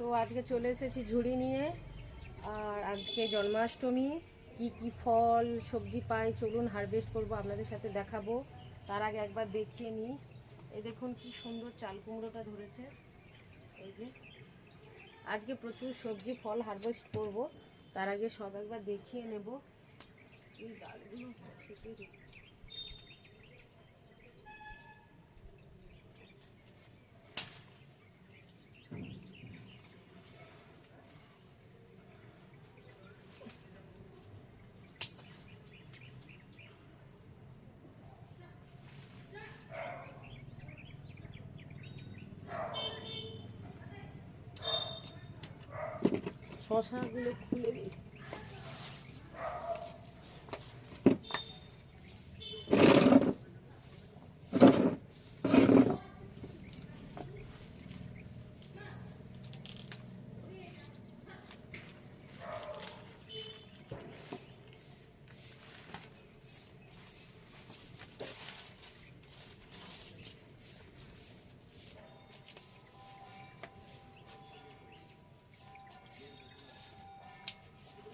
তো আজকে চলে এসেছি ঝুড়ি নিয়ে। আর আজকে জন্মাষ্টমী, কি কি ফল, সবজি পাই, চলুন হারভেস্ট করব, আপনাদের সাথে দেখাবো। তার আগে একবার দেখিয়ে নিই। এই দেখুন কি সুন্দর চাল কুমড়োটা ধরেছে। এই যে, আজকে প্রচুর সবজি, ফল হারভেস্ট করব। তার আগে সব একবার দেখিয়ে নেব। এই ডালগুলো শশাগুলো খুলে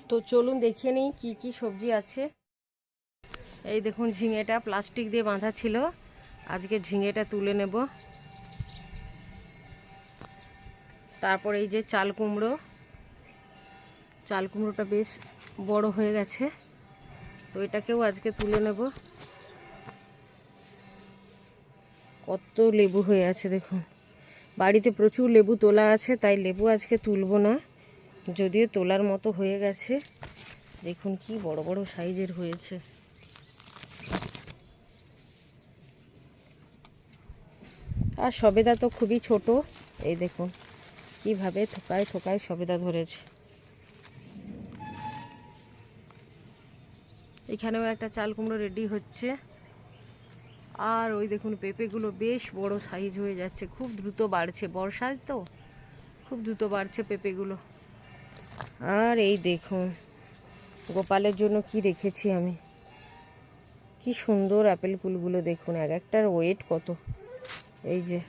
তো চলুন দেখিয়ে নিই কি কি সবজি আছে। এই দেখুন ঝিঙেটা প্লাস্টিক দিয়ে বাঁধা ছিল। আজকে ঝিঙেটা তুলে নেব। তারপর এই যে চাল কুমড়ো। চাল কুমড়োটা বেশ বড় হয়ে গেছে। তো এটাকেও আজকে তুলে নেব। কত লেবু হয়ে আছে দেখুন। বাড়িতে প্রচুর লেবু তোলা আছে, তাই লেবু আজকে তুলব না। যদিও তোলার মতো হয়ে গেছে, দেখুন কি বড় বড় সাইজের হয়েছে। আর সবেদা তো খুবই ছোট, এই দেখুন কীভাবে থোকায় থোকায় সবেদা ধরেছে। এখানেও একটা চাল কুমড়ো রেডি হচ্ছে। আর ওই দেখুন পেঁপেগুলো বেশ বড় সাইজ হয়ে যাচ্ছে, খুব দ্রুত বাড়ছে। বর্ষায় তো খুব দ্রুত বাড়ছে পেঁপেগুলো। আর এই দেখুন, গোপালের জন্য কি রেখেছি আমি? কি সুন্দর অ্যাপেল কুলগুলো দেখুন, এক একটার ওয়েট কত? এই যে।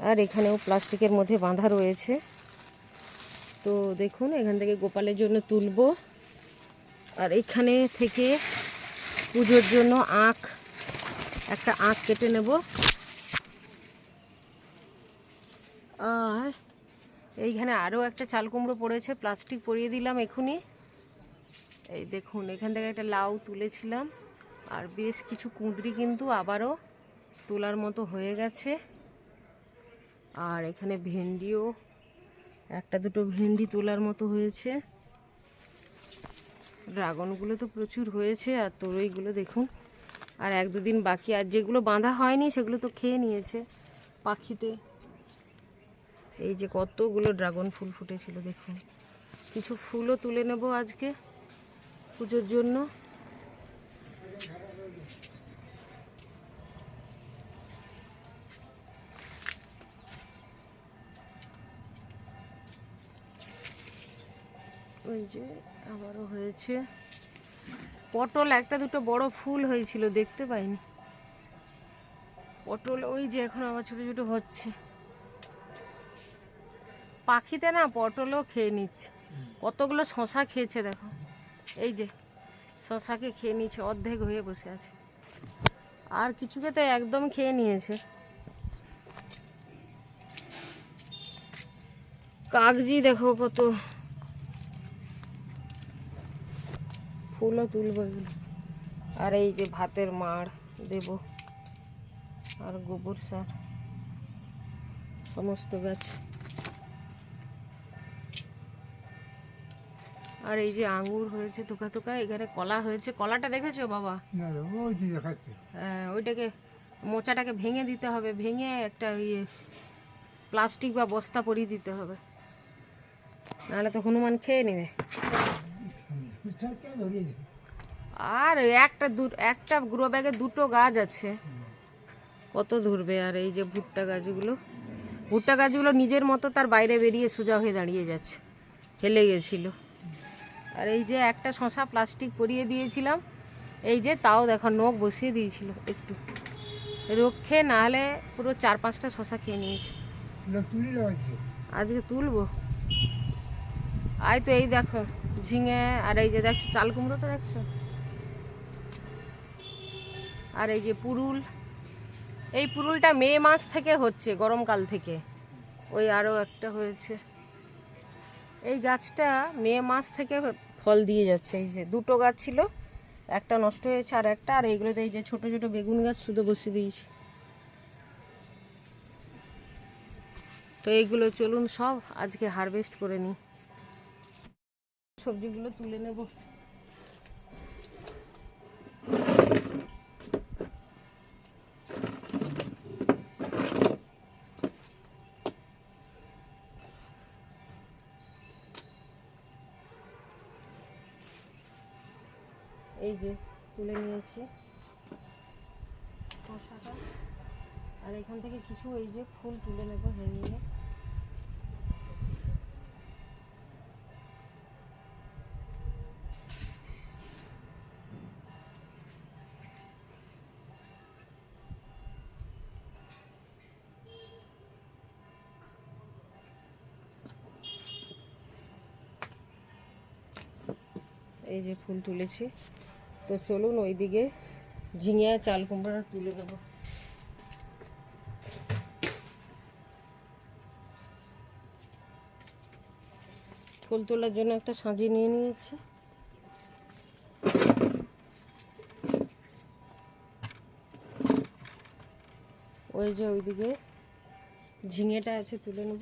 আর এখানেও প্লাস্টিকের মধ্যে বাঁধা রয়েছে। তো দেখুন, এখান থেকে গোপালের জন্য তুলবো। আর এখানে থেকে পুজোর জন্য আখ, একটা আখ কেটে নেব। আর এইখানে আরও একটা চাল কুমড়ো পড়েছে প্লাস্টিক পরিয়ে দিলাম এখনই এই দেখুন, এখান থেকে একটা লাউ তুলেছিলাম, আর বেশ কিছু কুঁদরি কিন্তু আবারও তোলার মতো হয়ে গেছে। আর এখানে ভেন্ডিও, একটা দুটো ভেন্ডি তোলার মতো হয়েছে। ড্রাগনগুলো তো প্রচুর হয়েছে, আর তরইগুলো দেখুন। আর এক দুদিন বাকি, আর যেগুলো বাঁধা হয়নি, সেগুলো তো খেয়ে নিয়েছে পাখিতে। এই যে কতগুলো ড্রাগন ফুল ফুটেছিল দেখুন। কিছু ফুলও তুলে নেব আজকে পুজোর জন্য। ওই যে আবারও হয়েছে। পটল, একটা দুটো বড় ফুল হয়েছিল, দেখতে পাইনি। পটল ওই যে এখন আবার ছোট ছোট হচ্ছে। পাখিতে না পটলও খেয়ে নিচ্ছে। কতগুলো শশা খেয়েছে দেখো। এই যে, শশাকে খেয়ে নিচ্ছে, অর্ধেক হয়ে বসে আছে। আর কিছুকে তো একদম খেয়ে নিয়েছে। কাগজি দেখো কত। ফুলও তুলবো আর এই যে ভাতের মাড় দেব। আর গোবর সার। সমস্ত গাছ। আর এই যে আঙ্গুর হয়েছে থোকা থোকা এখানে কলা হয়েছে। কলাটা দেখেছ বাবা? হ্যাঁ, ওইটাকে মোচাটাকে ভেঙে দিতে হবে ভেঙে একটা ইয়ে প্লাস্টিক বা বস্তা পরিয়ে দিতে হবে। নাহলে তো হনুমান খেয়ে নেবে। আর একটা দু একটা গ্রো ব্যাগে দুটো গাছ আছে। কত ধরবে আর এই যে ভুট্টা গাছগুলো? ভুট্টা গাছগুলো নিজের মতো তার বাইরে বেরিয়ে সোজা হয়ে দাঁড়িয়ে যাচ্ছে। ফেলে গেছিল। আর এই যে একটা শশা প্লাস্টিক পরিয়ে দিয়েছিলাম এই যে তাও দেখো নখ বসিয়ে দিয়েছিল একটু। রক্ষে না হলে পুরো চার পাঁচটা শশা খেয়ে নিয়েছে। আজকে। তুলবো। আয় তো এই দেখো ঝিঙে আর এই যে দেখছ চাল কুমড়োটা দেখছ? আর এই যে পুরুল এই পুরুলটা মে মাস থেকে হচ্ছে গরমকাল থেকে। ওই আরও একটা হয়েছে। এই গাছটা মে মাস থেকে ফল দিয়ে যাচ্ছে, এই যে দুটো গাছ ছিল, একটা নষ্ট হয়েছে আর একটা, আর এইগুলোতে এই যে ছোটো ছোটো বেগুন গাছ শুধু বসিয়ে দিয়েছি। তো এইগুলো চলুন সব আজকে হারভেস্ট করে নিই। সবজিগুলো তুলে নেব। তুলে নিয়েছি আর এখান থেকে কিছু এই যে ফুল তুলে নেব হ্যাঙ্গিংয়ে এই যে ফুল তুলেছি। তো চলুন ওইদিকে ঝিঙে আর চাল কুমড়া তুলে দেবো ফুল তোলার জন্য একটা সাজিয়ে নিয়ে নিয়েছি। ওই যে ওইদিকে ঝিঙেটা আছে, তুলে নেব।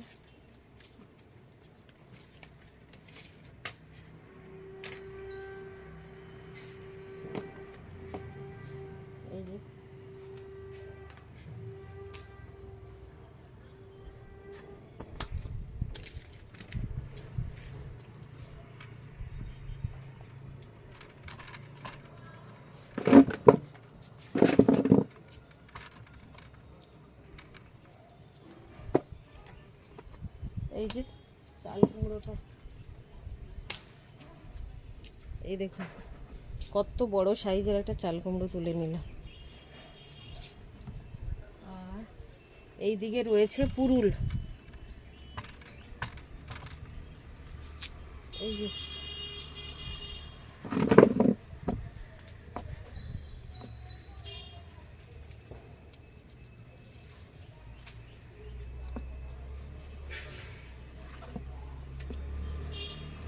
এই চাল কুমড়োটা। এই দেখুন, কত বড় সাইজের একটা চাল কুমড়ো তুলে নিলাম। আর এই দিকে রয়েছে পুরুল। এই যে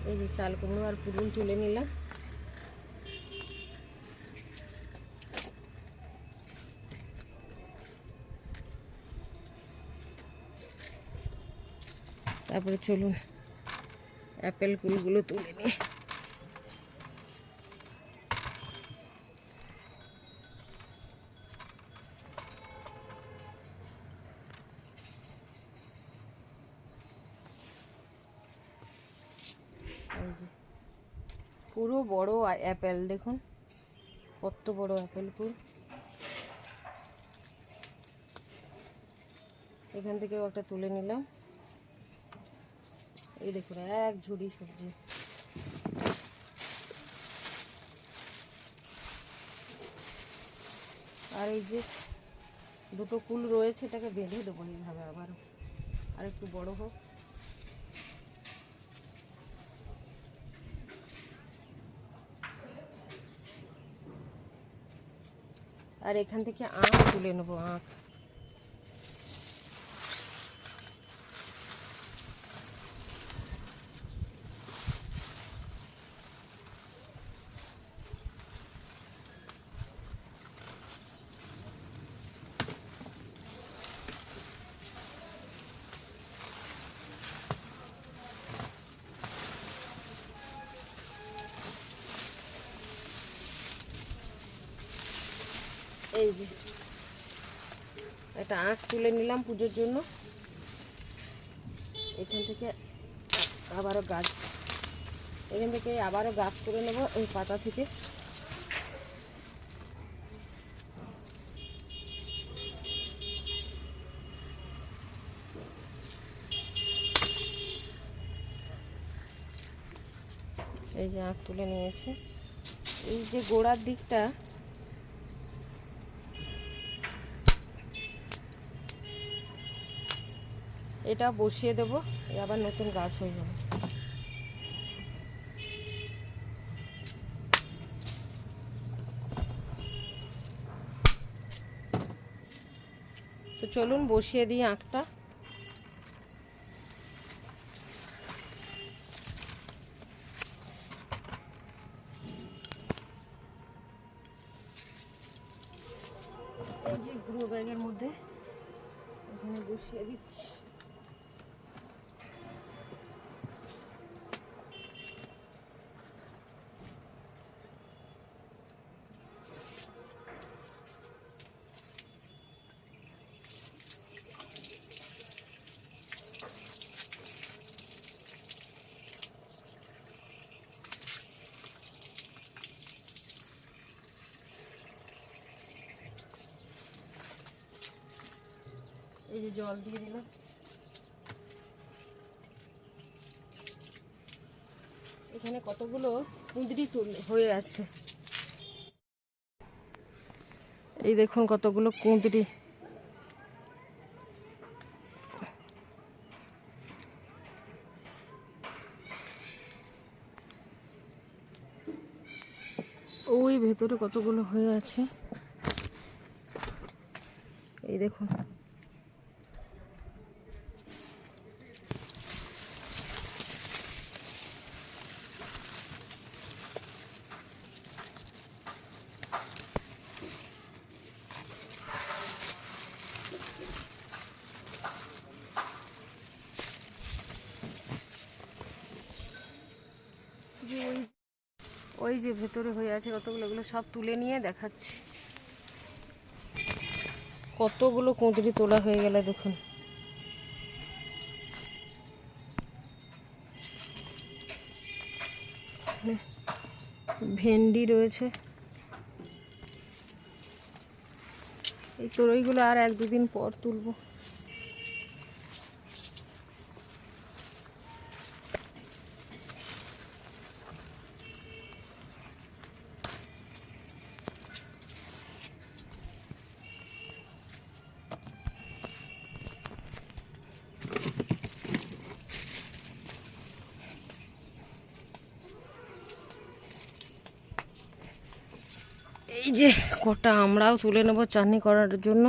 এই যে চাল কুমড়ো আর পুরুল তুলে নিলাম। তারপরে চলুন অ্যাপেল কুলগুলো তুলে নিই। পুরো বড় অ্যাপেল, দেখুন। কত বড় অ্যাপেল ফুল। এখান থেকেও একটা তুলে নিলাম। এই দেখুন, এক ঝুড়ি সবজি। আর এই যে দুটো কুল রয়েছে, এটাকে বেঁধে দেবো এইভাবে আবার আর একটু বড় হোক। আর এখান থেকে আঁক তুলে নেব আখ। এই যে, একটা আখ তুলে নিলাম পুজোর জন্য। এখান থেকে আবারও গাছ, এখান থেকে আবারও গাছ করে নেব এই পাতা থেকে। এই যে আখ তুলে নিয়েছি। এই যে গোড়ার দিকটা এটা বসিয়ে দেব আবার নতুন গাছ হয়ে যাবে। তো চলুন বসিয়ে দিই আঁকটা এই যে গ্রো ব্যাগের মধ্যে এখানে বসিয়ে দিচ্ছি এই যে জল দিয়ে দিলাম। এখানে কতগুলো কুঁদরি হয়ে আছে। এই দেখুন কতগুলো কুঁদরি। ওই ভেতরে কতগুলো হয়ে আছে। এই দেখুন যে ওই ওই যে ভেতরে হয়ে আছে কতগুলো ওগুলো সব তুলে নিয়ে দেখাচ্ছি। কতগুলো কুঁদরি তোলা হয়ে গেল দেখুন। ভেন্ডি রয়েছে। এই তোরইগুলো আর এক দুদিন পর তুলবো। এই যে কটা আমরাও তুলে নেব চাটনি করার জন্য।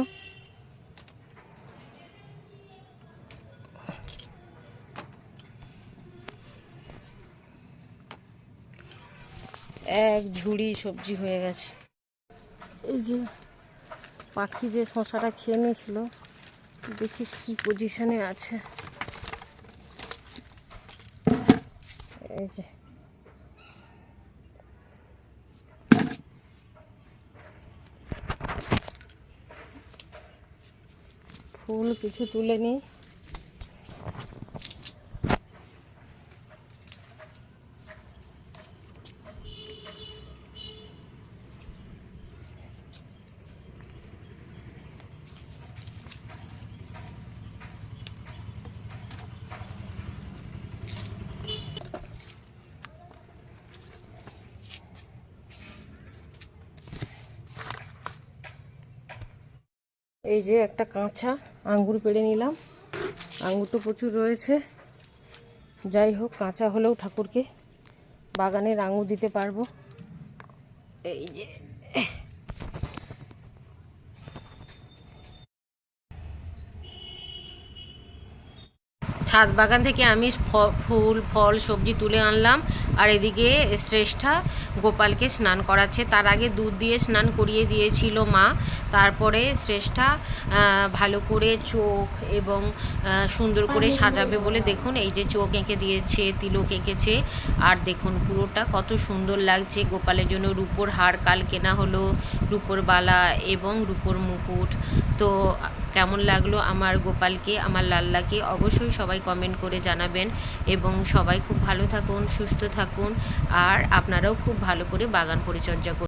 এক ঝুড়ি সবজি হয়ে গেছে। এই যে পাখি যে শশাটা খেয়ে নিয়েছিল, দেখি কি পজিশনে আছে। এই যে ফুল কিছু তুলে নিই। এই যে একটা কাঁচা আঙ্গুর পেড়ে নিলাম। আঙ্গুর তো প্রচুর রয়েছে। যাই হোক, কাঁচা হলেও ঠাকুরকে বাগানের আঙুর দিতে পারব। এই যে। ছাদ বাগান থেকে আমি ফুল, ফল, সবজি তুলে আনলাম। আর এদিকে শ্রেষ্ঠা গোপালকে স্নান করাচ্ছে। তার আগে দুধ দিয়ে স্নান করিয়ে দিয়েছিল মা। তারপরে শ্রেষ্ঠা ভালো করে চোখ এবং সুন্দর করে সাজাবে বলে দেখুন, এই যে চোখ এঁকে দিয়েছে, তিলক এঁকেছে। আর দেখুন পুরোটা কত সুন্দর লাগছে। গোপালের জন্য রূপোর হার কাল কেনা হলো, রূপোর বালা এবং রূপোর মুকুট। তো কেমন লাগল আমার গোপালকে, আমার লাল্লাকে অবশ্যই সবাই কমেন্ট করে জানাবেন এবং সবাই খুব ভালো থাকুন, সুস্থ থাকুন, আর আপনারাও খুব ভালো করে বাগান পরিচর্যা করুন।